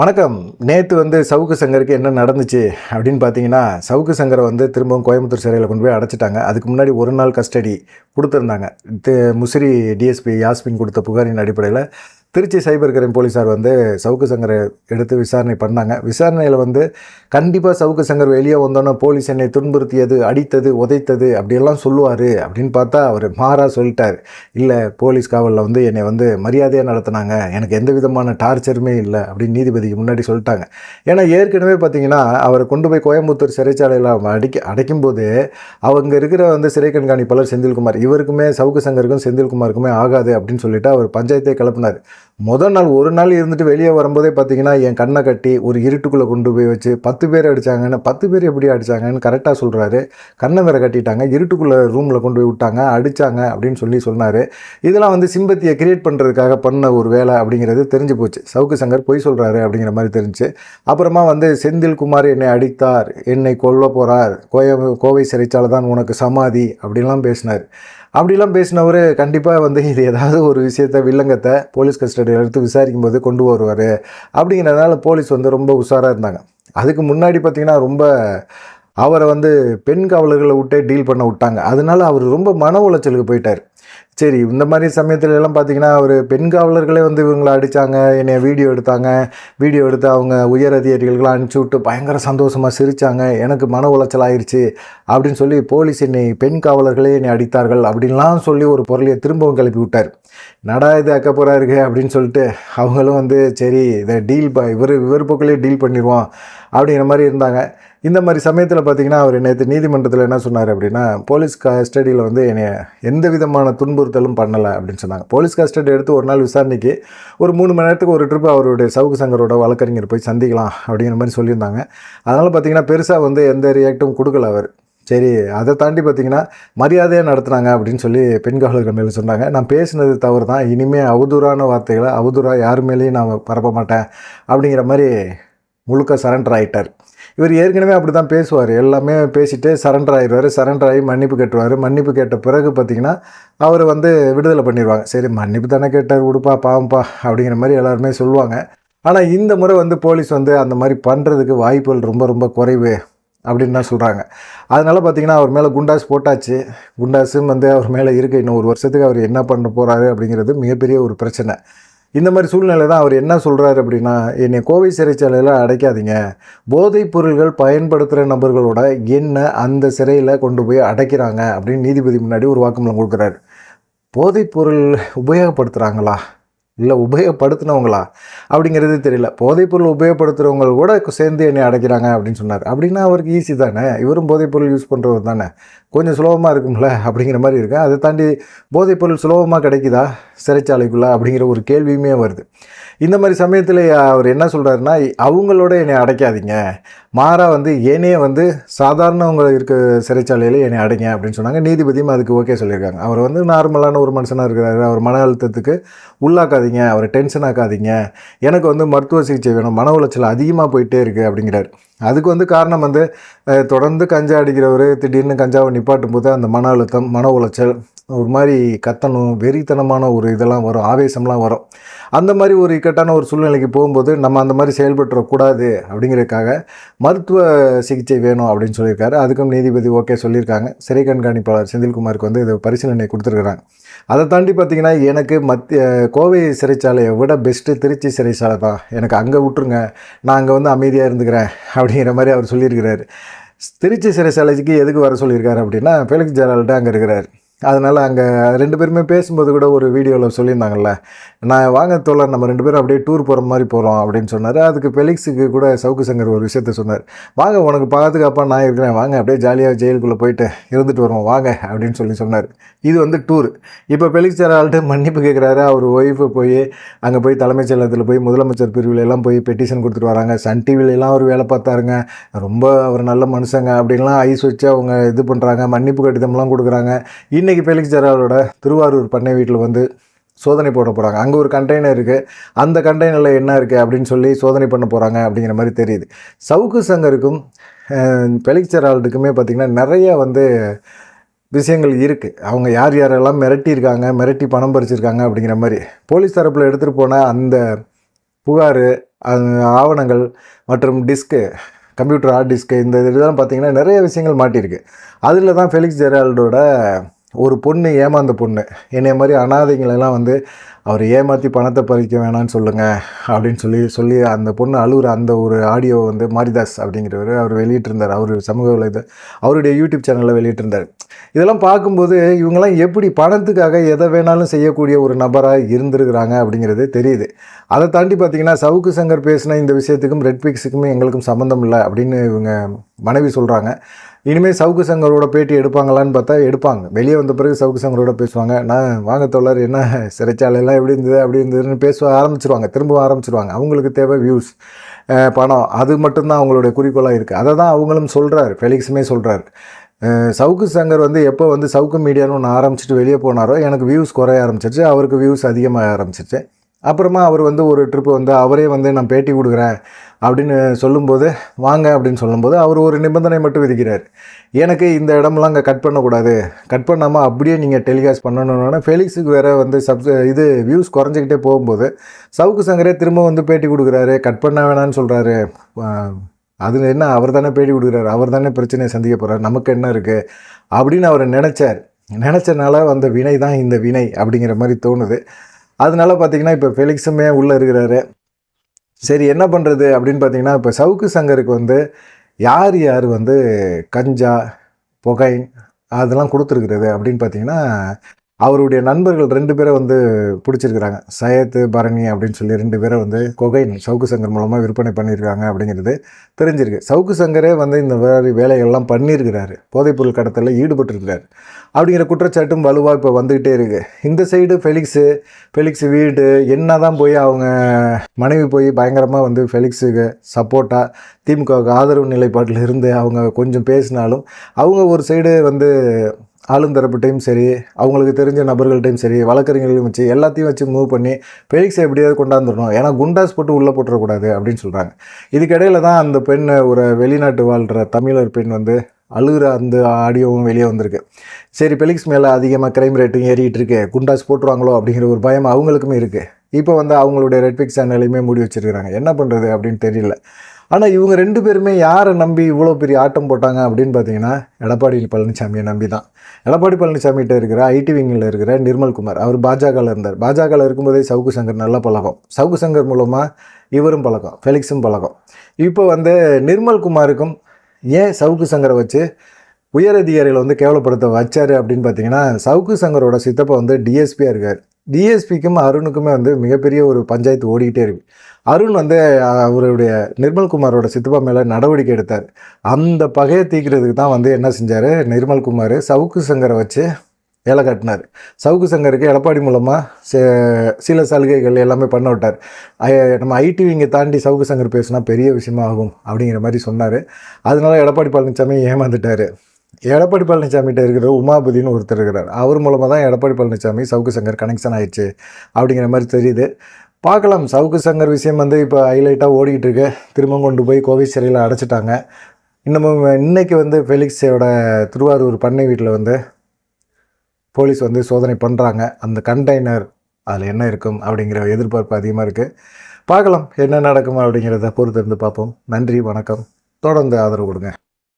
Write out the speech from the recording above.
வணக்கம். நேற்று வந்து சவுக்கு சங்கருக்கு என்ன நடந்துச்சு அப்படின்னு பார்த்தீங்கன்னா சவுக்கு சங்கரை வந்து திரும்பவும் கோயம்புத்தூர் சிறையில் கொண்டு போய் அடைச்சிட்டாங்க. அதுக்கு முன்னாடி ஒரு நாள் கஸ்டடி கொடுத்துருந்தாங்க. முசிறி டிஎஸ்பி யாஸ்மின் கொடுத்த புகாரின் அடிப்படையில் திருச்சி சைபர் கிரைம் போலீஸார் வந்து சவுக்கு சங்கரை எடுத்து விசாரணை பண்ணாங்க. விசாரணையில் வந்து கண்டிப்பாக சவுக்கு சங்கர் வெளியே வந்தோன்னே போலீஸ் என்னை துன்புறுத்தியது அடித்தது உதைத்தது அப்படியெல்லாம் சொல்லுவார் அப்படின்னு பார்த்தா அவர் மாறா சொல்லிட்டார். இல்லை போலீஸ் காவலில் வந்து என்னை வந்து மரியாதையாக நடத்துனாங்க. எனக்கு எந்த விதமான டார்ச்சருமே இல்லை அப்படின்னு நீதிபதிக்கு முன்னாடி சொல்லிட்டாங்க. ஏன்னா ஏற்கனவே பார்த்தீங்கன்னா அவரை கொண்டு போய் கோயம்புத்தூர் சிறைச்சாலையில் அடிக்க அடைக்கும்போது அவங்க இருக்கிற வந்து சிறை கண்காணிப்பாளர் செந்தில்குமார். இவருக்குமே சவுக்கு சங்கருக்கும் செந்தில்குமாருக்குமே ஆகாது அப்படின்னு சொல்லிட்டு அவர் பஞ்சாயத்தே கிளப்பினார். முதல் நாள் ஒரு நாள் இருந்துட்டு வெளியே வரும்போதே பார்த்தீங்கன்னா என் கண்ணை கட்டி ஒரு இருட்டுக்குள்ளே கொண்டு போய் வச்சு பத்து பேர் அடித்தாங்கன்னு பத்து பேர் எப்படி அடித்தாங்கன்னு கரெக்டாக சொல்கிறாரு கண்ணை வேற கட்டிட்டாங்க இருட்டுக்குள்ளே ரூமில் கொண்டு போய் விட்டாங்க அடித்தாங்க அப்படின்னு சொல்லி சொன்னார். இதெல்லாம் வந்து சிம்பத்தியை கிரியேட் பண்ணுறதுக்காக பண்ண ஒரு வேலை அப்படிங்கிறது தெரிஞ்சு போச்சு. சவுக்கு சங்கர் பொய் சொல்கிறாரு அப்படிங்கிற மாதிரி தெரிஞ்சு. அப்புறமா வந்து செந்தில்குமார் என்னை அடித்தார் என்னை கொல்ல போகிறார் கோய கோவை சிறைச்சாலை தான் உனக்கு சமாதி அப்படின்லாம் பேசினார். அப்படிலாம் பேசினவர் கண்டிப்பாக வந்து இது ஏதாவது ஒரு விஷயத்தை வில்லங்கத்தை போலீஸ் கஸ்டடியில் எடுத்து விசாரிக்கும் போது கொண்டு வருவார். அப்படிங்கிறதுனால போலீஸ் வந்து ரொம்ப உஷாராக இருந்தாங்க. அதுக்கு முன்னாடி பார்த்திங்கன்னா ரொம்ப அவரை வந்து பெண் காவலர்களை விட்டே டீல் பண்ண விட்டாங்க. அதனால அவர் ரொம்ப மன உளைச்சலுக்கு போயிட்டார். சரி இந்த மாதிரி சமயத்துல எல்லாம் பார்த்தீங்கன்னா அவர் பெண் காவலர்களே வந்து இவங்களை அடித்தாங்க என்னை வீடியோ எடுத்தாங்க. வீடியோ எடுத்து அவங்க உயர் அதிகாரிகளுக்கெல்லாம் அனுப்பிச்சி விட்டு பயங்கர சந்தோஷமாக சிரித்தாங்க எனக்கு மன உளைச்சல் ஆயிடுச்சு அப்படின்னு சொல்லி போலீஸ் என்னை பெண் காவலர்களே என்னை அடித்தார்கள் அப்படின்லாம் சொல்லி ஒரு பொருளையை திரும்பவும் கிளப்பி விட்டார். நடா இது அக்க இருக்கு அப்படின்னு சொல்லிட்டு அவங்களும் வந்து சரி இதை டீல் ப இவர் இவர் பக்கலே டீல் பண்ணிடுவோம் அப்படிங்கிற மாதிரி இருந்தாங்க. இந்த மாதிரி சமயத்தில் பார்த்தீங்கன்னா அவர் நேற்று நீதிமன்றத்தில் என்ன சொன்னார் அப்படின்னா போலீஸ் கஸ்டடியில் வந்து என்னை எந்த விதமான துன்புறுத்தலும் பண்ணலை அப்படின்னு சொன்னாங்க. போலீஸ் கஸ்டடி எடுத்து ஒரு நாள் விசாரணைக்கு ஒரு மூணு மணி நேரத்துக்கு ஒரு ட்ரிப் அவருடைய சவுக்கு சங்கரோட வழக்கறிஞர் போய் சந்திக்கலாம் அப்படிங்கிற மாதிரி சொல்லியிருந்தாங்க. அதனால் பார்த்தீங்கன்னா பெருசாக வந்து எந்த ரியாக்டும் கொடுக்கல அவர். சரி அதை தாண்டி பார்த்தீங்கன்னா மரியாதையாக நடத்துனாங்க அப்படின்னு சொல்லி பெண் காவலர்கள் மேலே சொன்னாங்க. நான் பேசினது தவறு தான் இனிமேல் அவதூறான வார்த்தைகளை அவதூறாக யார் மேலேயும் நான் பரப்ப மாட்டேன் அப்படிங்கிற மாதிரி முழுக்க சரண்டர் ஆகிட்டார் இவர் ஏற்கனவே அப்படி தான் பேசுவார். எல்லாமே பேசிட்டு சரண்டர் ஆகிடுவார் சரண்டர் ஆகி மன்னிப்பு கேட்டுருவார். மன்னிப்பு கேட்ட பிறகு பார்த்தீங்கன்னா அவர் வந்து விடுதலை பண்ணிடுவாங்க. சரி மன்னிப்பு தானே கேட்டார் உடுப்பா பாவம்ப்பா அப்படிங்கிற மாதிரி எல்லாருமே சொல்லுவாங்க. ஆனால் இந்த முறை வந்து போலீஸ் வந்து அந்த மாதிரி பண்ணுறதுக்கு வாய்ப்புகள் ரொம்ப ரொம்ப குறைவு அப்படின்னு தான் சொல்கிறாங்க அதனால் பார்த்திங்கன்னா அவர் மேலே குண்டாஸ் போட்டாச்சு. குண்டாஸும் வந்து அவர் மேலே இருக்க. இன்னும் ஒரு வருஷத்துக்கு அவர் என்ன பண்ண போகிறாரு அப்படிங்கிறது மிகப்பெரிய ஒரு பிரச்சனை. இந்த மாதிரி சூழ்நிலை தான் அவர் என்ன சொல்கிறாரு அப்படின்னா என்னை கோவை சிறைச்சாலையில் அடைக்காதீங்க. போதைப் பொருள்கள் பயன்படுத்துகிற நபர்களோட என்ன அந்த சிறையில் கொண்டு போய் அடைக்கிறாங்க? அப்படின்னு நீதிபதி முன்னாடி ஒரு வாக்குமூலம் கொடுக்குறாரு. போதைப் பொருள் உபயோகப்படுத்துகிறாங்களா இல்லை உபயோகப்படுத்தினவங்களா? அப்படிங்கிறது தெரியல. போதைப்பொருள் உபயோகப்படுத்துகிறவங்க கூட சேர்ந்து என்னை அடைக்கிறாங்க அப்படின்னு சொன்னார். அப்படின்னா அவருக்கு ஈஸி தானே? இவரும் போதைப்பொருள் யூஸ் பண்ணுறவர் தானே? கொஞ்சம் சுலபமாக இருக்கும்ல? அப்படிங்கிற மாதிரி இருக்கேன் அதை தாண்டி போதைப்பொருள் சுலபமாக கிடைக்குதா? சிறைச்சாலைக்குள்ளே அப்படிங்கிற ஒரு கேள்வியுமே வருது. இந்த மாதிரி சமயத்தில் அவர் என்ன சொல்கிறாருன்னா அவங்களோட என்னை அடைக்காதீங்க. மாறாக வந்து ஏனையே வந்து சாதாரணவங்க இருக்க சிறைச்சாலையில் என்னை அடைங்க அப்படின்னு சொன்னாங்க. நீதிபதியும் அதுக்கு ஓகே சொல்லியிருக்காங்க. அவர் வந்து நார்மலான ஒரு மனுஷனாக இருக்கிறாரு. அவர் மன அழுத்தத்துக்கு உள்ளாக்காதீங்க. அவரை டென்ஷன் ஆக்காதீங்க. எனக்கு வந்து மருத்துவ சிகிச்சை வேணும். மன உளைச்சல் அதிகமாக போயிட்டே இருக்குது அப்படிங்கிறாரு. அதுக்கு வந்து காரணம் வந்து தொடர்ந்து கஞ்சா அடிக்கிறவர் திடீர்னு கஞ்சாவை நிப்பாட்டும் போது அந்த மன அழுத்தம் மன உளைச்சல் ஒரு மாதிரி கத்தணும் வெறித்தனமான ஒரு இதெல்லாம் வரும் ஆவேசம்லாம் வரும். அந்த மாதிரி ஒரு இக்கட்டான ஒரு சூழ்நிலைக்கு போகும்போது நம்ம அந்த மாதிரி செயல்பட்டுறக்கூடாது அப்படிங்கிறதுக்காக மருத்துவ சிகிச்சை வேணும் அப்படின்னு சொல்லியிருக்காரு. அதுக்கும் நீதிபதி ஓகே சொல்லியிருக்காங்க. சிறை கண்காணிப்பாளர் செந்தில்குமாருக்கு வந்து இது பரிசீலனை கொடுத்துருக்குறாங்க. அதை தாண்டி பார்த்தீங்கன்னா எனக்கு மத்திய கோவை சிறைச்சாலையை விட பெஸ்ட்டு திருச்சி சிறைச்சாலை தான். எனக்கு அங்கே விட்டுருங்க. நான் அங்கே வந்து அமைதியாக இருந்துக்கிறேன் அப்படிங்கிற மாதிரி அவர் சொல்லியிருக்கிறார். திருச்சி சிறைச்சாலைக்கு எதுக்கு வர சொல்லியிருக்காரு அப்படின்னா ஃபெலிக்ஸ் ஜெரால்ட்டு அங்கே இருக்கிறார். அதனால் அங்கே ரெண்டு பேருமே பேசும்போது கூட ஒரு வீடியோவில் சொல்லியிருந்தாங்கல்ல நான் வாங்க தோழர் நம்ம ரெண்டு பேரும் அப்படியே டூர் போகிற மாதிரி போகிறோம் அப்படின்னு சொன்னார். அதுக்கு பெலிக்ஸுக்கு கூட சவுக்கு சங்கர் ஒரு விஷயத்த சொன்னார். வாங்க உனக்கு பாதுகாப்பாக நான் இருக்கிறேன். வாங்க அப்படியே ஜாலியாக ஜெயிலுக்குள்ளே போயிட்டு இருந்துட்டு வருவோம். வாங்க அப்படின்னு சொல்லி சொன்னார். இது வந்து டூர் இப்போ பெலிக்ஸ் ஜெரால்ட்டு மன்னிப்பு கேட்குறாரு அவர் ஒய்ஃபு போய் அங்கே போய் தலைமைச் செயலகத்தில் போய் முதலமைச்சர் பிரிவில் எல்லாம் போய் பெட்டிஷன் கொடுத்துட்டு வராங்க. சன் டிவிலெலாம் எல்லாம் அவர் வேலை பார்த்தாருங்க. ரொம்ப அவர் நல்ல மனுஷங்க அப்படின்லாம் ஐஸ் வச்சு அவங்க இது பண்ணுறாங்க மன்னிப்பு கடிதம்லாம் கொடுக்குறாங்க. இன்றைக்கி ஃபெலிக்ஸ் ஜெராலோட திருவாரூர் பண்ணை வீட்டில் வந்து சோதனை போட போகிறாங்க அங்கே ஒரு கண்டெய்னர் இருக்குது அந்த கண்டெய்னரில் என்ன இருக்குது அப்படின்னு சொல்லி சோதனை பண்ண போகிறாங்க அப்படிங்கிற மாதிரி தெரியுது. சவுக்கு சங்கருக்கும் ஃபெலிக்ஸ் ஜெரால்டுக்குமே பார்த்திங்கன்னா நிறைய வந்து விஷயங்கள் இருக்குது அவங்க யார் யாரெல்லாம் மிரட்டியிருக்காங்க மிரட்டி பணம் பறிச்சிருக்காங்க அப்படிங்கிற மாதிரி. போலீஸ் தரப்பில் எடுத்துகிட்டு போன அந்த புகார் ஆவணங்கள் மற்றும் டிஸ்க்கு கம்ப்யூட்டர் ஹார்ட் டிஸ்க்கு இந்த இதெல்லாம் பார்த்தீங்கன்னா நிறைய விஷயங்கள் மாட்டியிருக்கு. அதில் தான் ஃபெலிக்ஸ் ஜெரால்டோட ஒரு பொண்ணு ஏமாந்த பொண்ணு. என்னைய மாதிரி அனாதைங்களெல்லாம் வந்து அவர் ஏமாற்றி பணத்தை பறிக்க வேணாம்னு சொல்லுங்கள் அப்படின்னு சொல்லி சொல்லி அந்த பொண்ணு அழுகுற அந்த ஒரு ஆடியோ வந்து மாரிதாஸ் அப்படிங்கிறவர் அவர் வெளியிட்டிருந்தார். அவர் சமூக வலைத அவருடைய யூடியூப் சேனலில் வெளியிட்டிருந்தார். இதெல்லாம் பார்க்கும்போது இவங்கெல்லாம் எப்படி பணத்துக்காக எதை வேணாலும் செய்யக்கூடிய ஒரு நபராக இருந்திருக்கிறாங்க அப்படிங்கிறது தெரியுது. அதை தாண்டி பார்த்தீங்கன்னா சவுக்கு சங்கர் பேசின இந்த விஷயத்துக்கும் ரெட் பிக்ஸுக்குமே எங்களுக்கும் சம்மந்தம் இல்லை அப்படின்னு இவங்க மனைவி சொல்கிறாங்க இனிமேல் சவுக்கு சங்கரோட பேட்டி எடுப்பாங்களான்னு பார்த்தா எடுப்பாங்க. வெளியே வந்த பிறகு சவுக்கு சங்கரோட பேசுவாங்க. நான் வாங்க தோழர் என்ன சிறைச்சாலையெல்லாம் எப்படி இருந்தது அப்படி இருந்ததுன்னு பேச ஆரம்பிச்சிருவாங்க. திரும்ப ஆரம்பிச்சிருவாங்க. அவங்களுக்கு தேவை வியூஸ் பணம். அது மட்டும்தான் அவங்களுடைய குறிக்கோளாக இருக்குது அதை தான் அவங்களும் சொல்கிறாரு ஃபெலிக்ஸுமே சொல்கிறாரு சவுக்கு சங்கர் வந்து எப்போ வந்து சவுக்கு மீடியான்னு ஒன்று ஆரம்பிச்சிட்டு வெளியே போனாரோ எனக்கு வியூஸ் குறைய ஆரம்பிச்சிருச்சு. அவருக்கு வியூஸ் அதிகமாக ஆரம்பிச்சிருச்சு. அப்புறமா அவர் வந்து ஒரு ட்ரிப்பு வந்து அவரே வந்து நான் பேட்டி கொடுக்குறேன். அப்படின்னு சொல்லும்போது வாங்க அப்படின்னு சொல்லும்போது அவர் ஒரு நிபந்தனை மட்டும் விதிக்கிறார். எனக்கு இந்த இடம்லாம் அங்கே கட் பண்ணக்கூடாது. கட் பண்ணாமல் அப்படியே நீங்கள் டெலிகாஸ்ட் பண்ணணுன்னா ஃபெலிக்ஸுக்கு வேறு வந்து சப் இது வியூஸ் குறைஞ்சிக்கிட்டே போகும்போது சவுக்கு சங்கரே திரும்ப வந்து பேட்டி கொடுக்குறாரு. கட் பண்ண வேணான்னு சொல்கிறாரு அது என்ன அவர் தானே பேட்டி கொடுக்குறாரு. அவர் தானே பிரச்சனையை சந்திக்க போகிறார் நமக்கு என்ன இருக்குது அப்படின்னு அவர் நினச்சார். நினச்சனால வந்த வினை தான் இந்த வினை அப்படிங்கிற மாதிரி தோணுது. அதனால பார்த்தீங்கன்னா இப்போ ஃபெலிக்ஸுமே உள்ளே இருக்கிறாரு. சரி என்ன பண்ணுறது அப்படின்னு பார்த்தீங்கன்னா இப்போ சவுக்கு சங்கருக்கு வந்து யார் யார் வந்து கஞ்சா புகைன் அதெல்லாம் கொடுத்துருக்குறது அப்படின்னு பார்த்தீங்கன்னா அவருடைய நண்பர்கள் ரெண்டு பேரை வந்து பிடிச்சிருக்கிறாங்க. சயத்து பரணி அப்படின்னு சொல்லி ரெண்டு பேரை வந்து கொகைன் சவுக்கு சங்கர் மூலமாக விற்பனை பண்ணியிருக்காங்க அப்படிங்கிறது தெரிஞ்சிருக்கு. சவுக்கு சங்கரே வந்து இந்த மாதிரி வேலைகள்லாம் பண்ணியிருக்கிறாரு. போதைப்பொருள் கடத்தலில் ஈடுபட்டிருக்கிறார். அப்படிங்கிற குற்றச்சாட்டும் வலுவாக இப்போ வந்துக்கிட்டே இருக்குது இந்த சைடு ஃபெலிக்ஸு ஃபெலிக்ஸ் வீடு என்ன தான் போய் அவங்க மனைவி போய் பயங்கரமாக வந்து ஃபெலிக்ஸுக்கு சப்போர்ட்டாக திமுகவுக்கு ஆதரவு நிலைப்பாட்டில் இருந்து அவங்க கொஞ்சம் பேசினாலும் அவங்க ஒரு சைடு வந்து ஆளுந்தரப்புட்டையும் சரி அவங்களுக்கு தெரிஞ்ச நபர்கள்ட்டையும் சரி வழக்கறிஞர்களையும் வச்சு எல்லாத்தையும் வச்சு மூவ் பண்ணி ஃபெலிக்ஸை எப்படியாவது கொண்டாந்துடணும். ஏன்னா குண்டாஸ் போட்டு உள்ளே போட்டுறக்கூடாது அப்படின்னு சொல்கிறாங்க இதுக்கிடையில் தான் அந்த பெண் ஒரு வெளிநாட்டு வாழ்கிற தமிழர் பெண் வந்து அழுகிற அந்த ஆடியோவும் வெளியே வந்திருக்கு. சரி பெலிக்ஸ் மேலே அதிகமாக க்ரைம் ரேட்டும் ஏறிக்கிட்டு இருக்கு. குண்டாஸ் போட்டுருவாங்களோ அப்படிங்கிற ஒரு பயம் அவங்களுக்குமே இருக்குது இப்போ வந்து அவங்களுடைய ரெட்பிக் சேனலையுமே மூடி வச்சுருக்கிறாங்க. என்ன பண்ணுறது அப்படின்னு தெரியல. ஆனால் இவங்க ரெண்டு பேருமே யாரை நம்பி இவ்வளோ பெரிய ஆட்டம் போட்டாங்க அப்படின்னு பார்த்தீங்கன்னா எடப்பாடி பழனிசாமியை நம்பி தான் எடப்பாடி பழனிசாமிகிட்ட இருக்கிற ஐடி விங்கில் இருக்கிற நிர்மல்குமார் அவர் பாஜகவில் இருந்தார். பாஜகவில் இருக்கும்போதே சவுக்கு சங்கர் நல்ல பழக்கம் சவுக்கு சங்கர் மூலமாக இவரும் பழக்கம் ஃபெலிக்ஸும் பழக்கம் இப்போ வந்து நிர்மல்குமாருக்கும் ஏன் சவுக்கு சங்கரை வச்சு உயரதிகாரிகளை வந்து கேவலப்படுத்த வச்சார் அப்படின்னு பார்த்தீங்கன்னா சவுக்கு சங்கரோட சித்தப்பா வந்து டிஎஸ்பியாக இருக்கார். டிஎஸ்பிக்கும் அருணுக்குமே வந்து மிகப்பெரிய ஒரு பஞ்சாயத்து ஓடிக்கிட்டே இருக்கு. அருண் வந்து அவருடைய நிர்மல்குமாரோட சித்தப்பா மேலே நடவடிக்கை எடுத்தார். அந்த பகையை தீக்கிறதுக்கு தான் வந்து என்ன செஞ்சார்? நிர்மல்குமார் சவுக்கு சங்கரை வச்சு வேலை காட்டினார். சவுக்கு சங்கருக்கு எடப்பாடி மூலமாக சில சலுகைகள் எல்லாமே பண்ண விட்டார். நம்ம ஐடி விங்கை தாண்டி சவுக்கு சங்கர் பேசினா பெரிய விஷயமா ஆகும் அப்படிங்கிற மாதிரி சொன்னார். அதனால எடப்பாடி பழனிசாமி ஏமாந்துட்டார். எடப்பாடி பழனிசாமிகிட்ட இருக்கிற உமாபதினு ஒருத்தர் இருக்கிறார். அவர் மூலமாக தான் எடப்பாடி பழனிசாமி சவுக்கு சங்கர் கனெக்ஷன் ஆயிடுச்சு அப்படிங்கிற மாதிரி தெரியுது. பார்க்கலாம். சவுக்கு சங்கர் விஷயம் வந்து இப்போ ஹைலைட்டாக ஓடிக்கிட்டு இருக்கு. திரும்ப கொண்டு போய் கோவை சிறையில் அடைச்சிட்டாங்க. இன்னமும் இன்றைக்கி வந்து ஃபெலிக்ஸோட திருவாரூர் பண்ணை வீட்டில் வந்து போலீஸ் வந்து சோதனை பண்ணுறாங்க அந்த கண்டெய்னர் அதில் என்ன இருக்கும் அப்படிங்கிற எதிர்பார்ப்பு அதிகமாக இருக்குது பார்க்கலாம். என்ன நடக்கும் அப்படிங்கிறத பொறுத்து இருந்து பார்ப்போம். நன்றி வணக்கம். தொடர்ந்து ஆதரவு கொடுங்க.